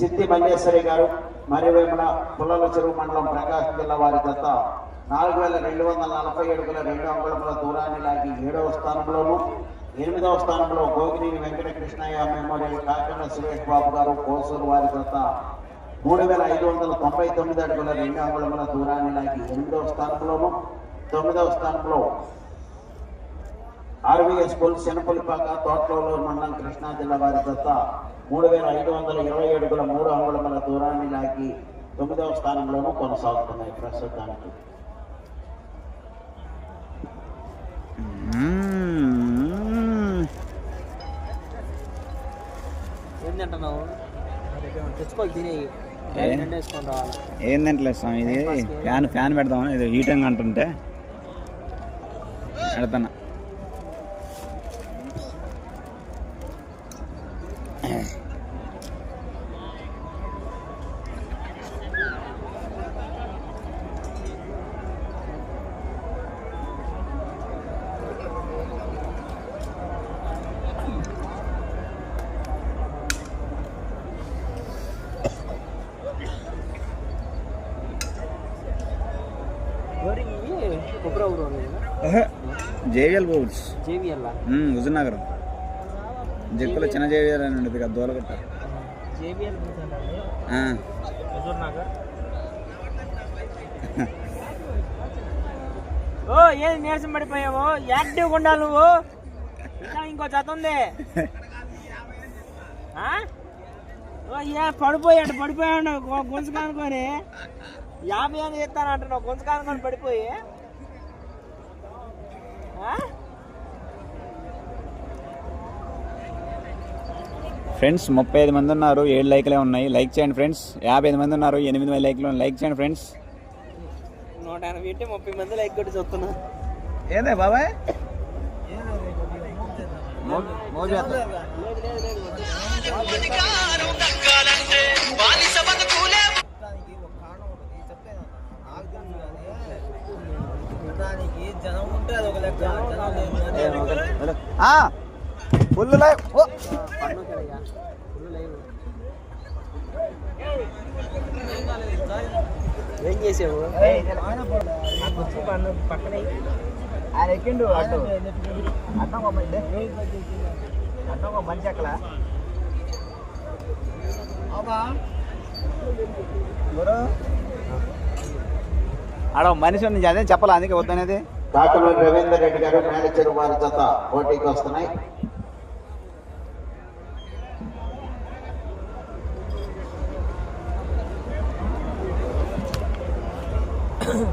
సిద్ధి మల్లేశ్వరి గారు మరివేముల పుల్లల చెరువు మండలం ప్రకాశం జిల్లా వారి జత నాలుగు వేల రెండు వందల నలభై అడుగుల రెండు అంగుళముల దూరాన్ని లాగి ఏడవ స్థానంలోను ఎనిమిదవ స్థానంలో గోగినేని వెంకటకృష్ణయ్య మెమోరియల్ కాకినాడ సురేష్ బాబు గారు కోసూరు వారి జత మూడు వేల ఐదు వందల తొంభై తొమ్మిది అడుగుల రెండు అంగుళముల దూరాన్ని లాగి ఎనిమిదవ స్థానంలోను తొమ్మిదవ స్థానంలో ఆర్వీఎస్ స్కూల్ శనపల్లిపాక తోటలో మండలం కృష్ణా జిల్లా వారి జత మూడు వేల ఐదు వందల ఇరవై అడుగుల మూడు అంగుళముల దూరాన్ని లాగి తొమ్మిదవ స్థానంలోనూ కొనసాగుతున్నాయి. ప్రస్తుతానికి. మ్మ్. ఏం తింటున్నావు తెచ్చుకోవాలి తినే. ఏందంటే స్వామి ఇది ఫ్యాన్ ఫ్యాన్ పెడదాం ఇది హీటింగ్ అంటుంటే పెడతాను. JVL boards. JVL Huzurnagar Jakkula చిన్న జేవిఎల్ అని ఉండదు కదా దోలగొట్ట. జేవిఎల్ ఆ, హుజూర్ నగర్ ఓ ఏది నీరసం పడిపోయావు? యాక్టివ్గా ఉండాలి నువ్వు. ఇంకా ఇంకో జత ఉంది? ఓ ఏ పడిపోయాడు పడిపోయాడు గొంతు కానుకొని. యాభై అని చెప్తాను అంటున్నావు గొంతు కానుకొని పడిపోయి? ఫ్రెండ్స్ ముప్పై ఐదు మంది ఉన్నారు ఏడు లైక్లే ఉన్నాయి. లైక్ చేయండి ఫ్రెండ్స్. యాభై ఐదు మంది ఉన్నారు ఎనిమిది వేల లైక్లు ఉన్నాయి. లైక్ చేయండి ఫ్రెండ్స్. నూట ఎనభై ఉంటే ముప్పై మంది లైక్ కొట్టి చూస్తున్నా. ఏదే బాబాయ్? జనం ఉంటే అది ఒక లెక్క జనం ఫుల్ లైవ్ ఓ ఏం చేసావు పక్కనే ఆయన ఎక్కిండు అటు అడ్డం ఒక అడ్డం ఒక మంచి అక్కడ ఆడ మనిషి ఉంది అదే చెప్పాలి? అందుకే వద్దనేది. కాకమూరి రవీందర్ రెడ్డి గారు మేనేజర్ వారి జత పోటీకి వస్తున్నాయి.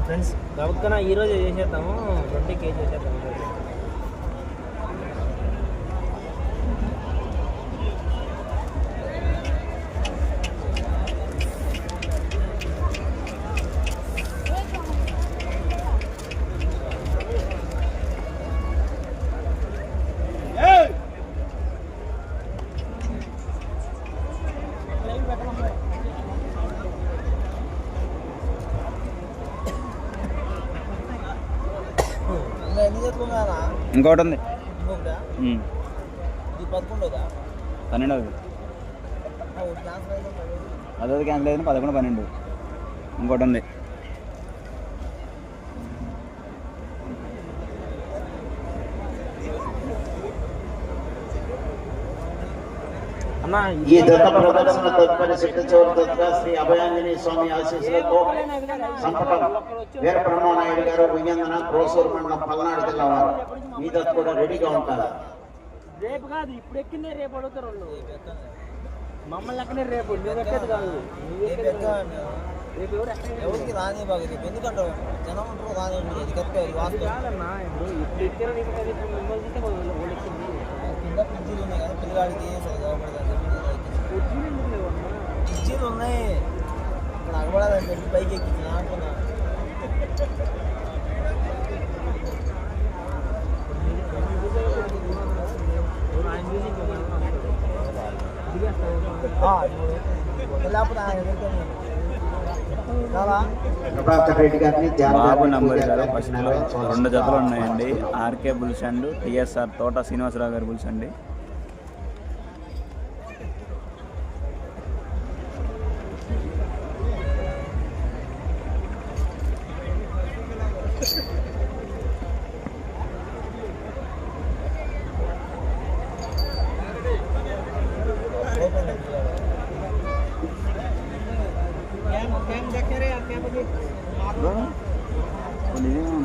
ఫ్రెండ్స్ గబుక్కన ఈరోజు చేసేద్దాము ట్వంటీ కేజీ చేసేద్దాం ఇంకోటి ఉంది. పన్నెండవది పదవది క్యాన్సిల్ అయింది పదకొండు పన్నెండు. ఇంకోటి ఉంది. ఈ జత ప్రదర్శన తదుపరి సిట్ట చివరి దత్తగా శ్రీ అభయాంజనేయ స్వామి ఆశీస్సులతో సంపటం. వీర బ్రహ్మనాయుడు గారు ఉయ్యందన క్రోసూరు మండలం పల్నాడు జిల్లా వారు. ఈ జత కూడా రెడీగా ఉంటారు. రేపు కాదు ఇప్పుడు ఎక్కిందే రేపు అడుగుతారు మమ్మల్ని ఎక్కడే రేపు నువ్వు ఎక్కేది కాదు. కాదు. ఎవరికి రాని బాగా ఎందుకంటే జనం ఉంటారు రాని అది కరెక్ట్ అది వాస్తవం. కాదన్నా ఇప్పుడు ఎక్కారు కదా మిమ్మల్ని కింద ఫ్రిడ్జీలు ఉన్నాయి కదా పిల్లగాడికి ఏం అవ్వబడదు కుర్చీలు ఉన్నాయి. ఇక్కడ అవ్వబడదని చెప్పి పైకి ఎక్కించి నాకున్నా బాబు నంబర్ గారు రెండు జతలు ఉన్నాయండి. ఆర్కే బుల్స్ అండ్ టిఎస్ఆర్ తోట శ్రీనివాసరావు గారి బుల్స్ అండి.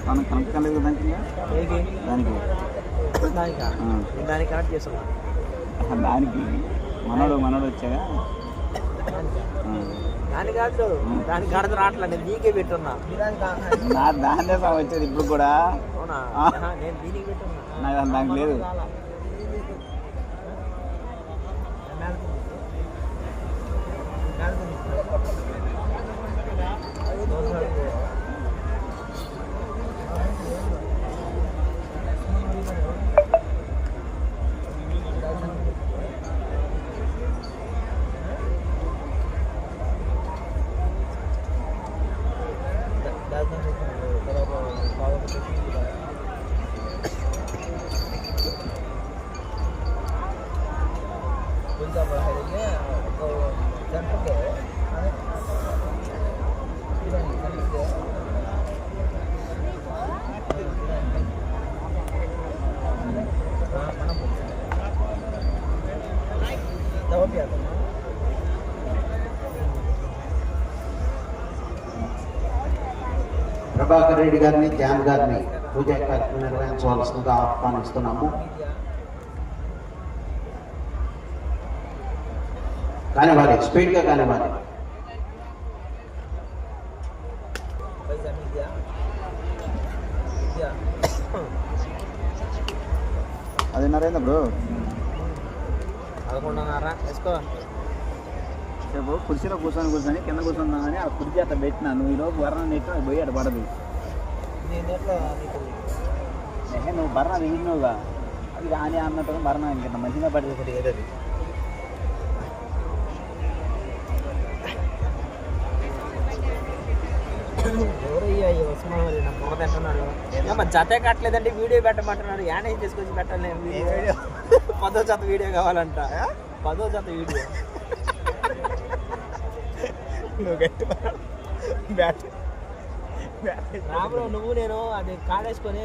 తనకు కనెక్ట్ కాలేదు దానికి దానికి దానికా దానికి కనెక్ట్ చేస్తున్నా. ఆహా, దానికి మనోడు మనోడు వచ్చాగా. దానికి కాదు దానికి కడత రావట్లే నేను నీకే పెట్టున్నా. నా దాన్నే వచ్చేది ఇప్పుడు కూడా. నేను దీనికి పెట్టున్నా. నాకు అది నాకు ప్రభాకర్ రెడ్డి గారిని జాన్ గారిని పూజ కార్యక్రమం నిర్వహించవలసిందిగా ఆహ్వానిస్తున్నాము. కానివ్వాలి స్పీడ్గా కానివ్వాలి. అది నరేంద్ర బ్రో. పదకొండున్నర వేసుకో. కుర్చీలో కూర్చొని కూర్చొని కింద కూర్చుందామని ఆ కుర్చీ అట్లా పెట్టినా నువ్వు ఈరోజు బర్ణ నెట్టు అది పోయి అటు పడదు. నువ్వు బర్ణ దిగినావుగా. అది కానీ అన్నట్టు బర్ణ ఇంత మంచిగా పడేసరి ఏదది. ఎవరయ్యా ఈ ఉస్మాన్ నా పొగ తింటున్నాడు ఏమో జతే కట్టలేదంటే వీడియో పెట్టమంటున్నాడు. యానే తీసుకొచ్చి పెట్టాలి వీడియో? పదో జత వీడియో కావాలంట. పదో జత వీడియో. నువ్వు గట్టి బ్యాట్ రాములో నువ్వు నేను అది కాడేసుకొని